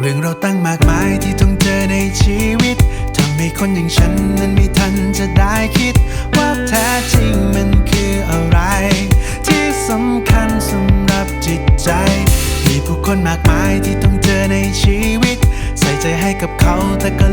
เรื่องเราตั้งมากมายที่ต้องเจอในชีวิตทำให้คนอย่างฉันนั้นไม่ทันจะได้คิด ว่าแท้จริงมันคืออะไร ที่สำคัญสำหรับจิตใจ มีผู้คนมากมายที่ต้องเจอในชีวิต ใส่ใจให้กับเขาแต่ก็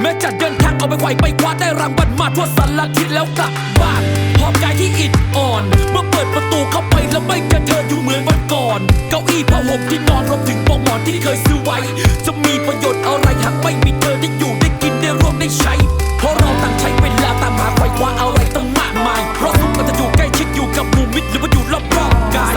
แม้จะเดินทางเอาไปไหวไปคว้าได้รางวัลมาทั่วสารทิศแล้วกลับบ้านหอบกายที่อิดอ่อน เมื่อเปิดประตูเข้าไปแล้วไม่เจอเธออยู่เหมือนวันก่อน เก้าอี้ผ้าห่มที่นอนรวมถึงปลอกหมอนที่เคยซื้อไว้ จะมีประโยชน์อะไรหากไม่มีเธอได้อยู่ได้กินได้ร่วมได้ใช้ เพราะเราต่างใช้เวลาตามหาไขว่คว้าอะไรตั้งมากมาย เพราะสุขมันจะอยู่ใกล้ชิดอยู่กับหมู่มิตรหรือว่าอยู่รอบๆกาย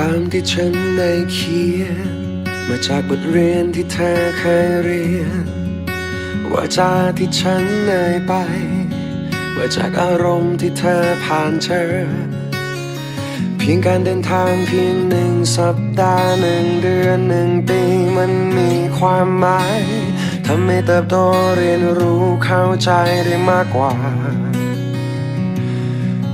ความที่ฉันได้เขียน มาจากบทเรียนที่เธอเคยเรียน ว่าจาที่ฉันเอ่ยไปว่าจากอารมณ์ที่เธอผ่านเจอเพียงการเดินทางเพียงหนึ่งสัปดาห์หนึ่งเดือนหนึ่งปีมันมีความหมายทำให้เติบโตเรียนรู้เข้าใจได้มากกว่า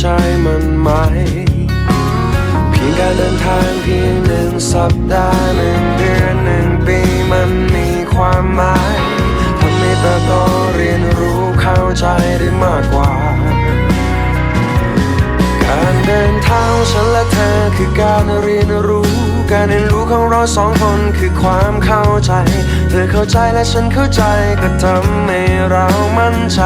ใจมันไหม เพียงการเดินทางเพียงหนึ่งสัปดาห์หนึ่งเดือนหนึ่งปีมันมีความหมายทำให้เติบโตเรียนรู้เข้าใจได้มากกว่า การเดินทางของฉันและเธอคือการเรียนรู้การเรียนรู้ของเราสองคนคือความเข้าใจ เธอเข้าใจและฉันเข้าใจก็ทำให้เรามั่นใจ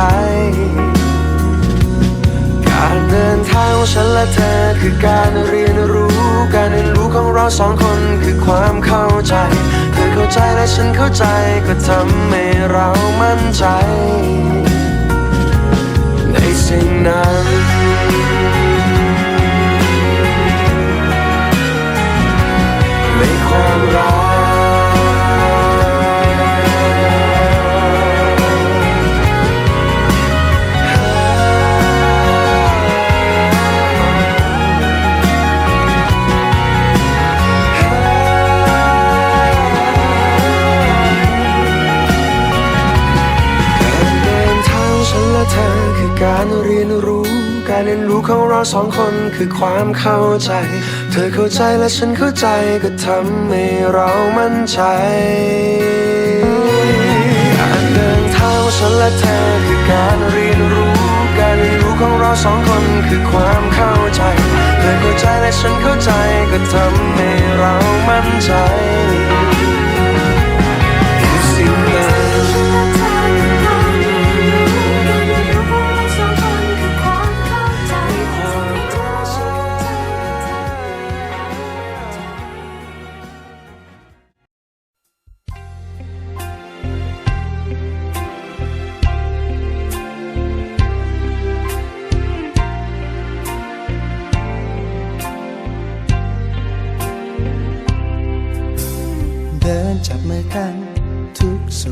การเดินทางของฉันและเธอคือการเรียนรู้ การเรียนรู้ของเราสองคนคือความเข้าใจ เธอเข้าใจและฉันเข้าใจก็ทำให้เรามั่นใจ ในสิ่งนั้นในความรัก สองคนคือความเข้าใจ เธอเข้าใจและฉันเข้าใจก็ทำให้เรามั่นใจการเดินทางของฉันและเธอคือการเรียนรู้ การเรียนรู้ของเราสองคนคือความเข้าใจ เธอเข้าใจและฉันเข้าใจก็ทำให้เรามั่นใจ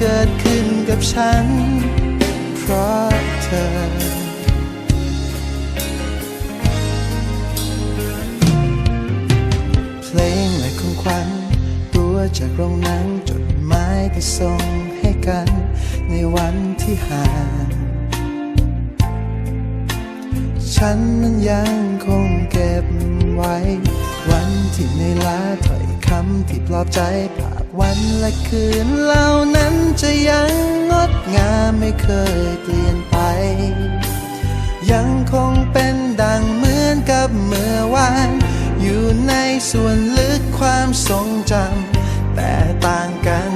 เกิดขึ้นกับฉัน เพราะเธอเพลงและของขวัญตัวจากโรงหนังจดหมายที่ส่งให้กัน ในวันที่ห่าง ฉันนั้นยังคงเก็บไว้ วันที่ในลาถ้อยคำที่ปลอบใจภาพ วันและคืนเหล่านั้นจะยังงดงามไม่เคยเปลี่ยนไป ยังคงเป็นดังเหมือนกับเมื่อวาน อยู่ในส่วนลึกความทรงจำแต่ต่างกัน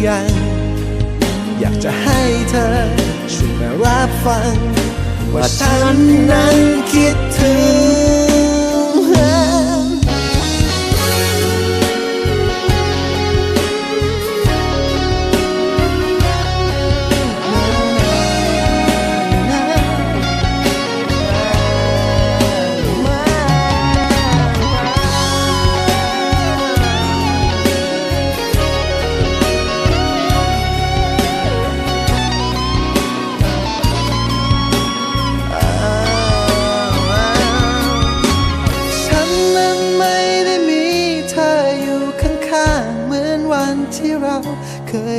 รือยัง อยากจะให้เธอช่วยมารับฟัง ว่าฉันนั้นคิดถึง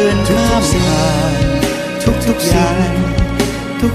น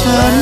ฉัน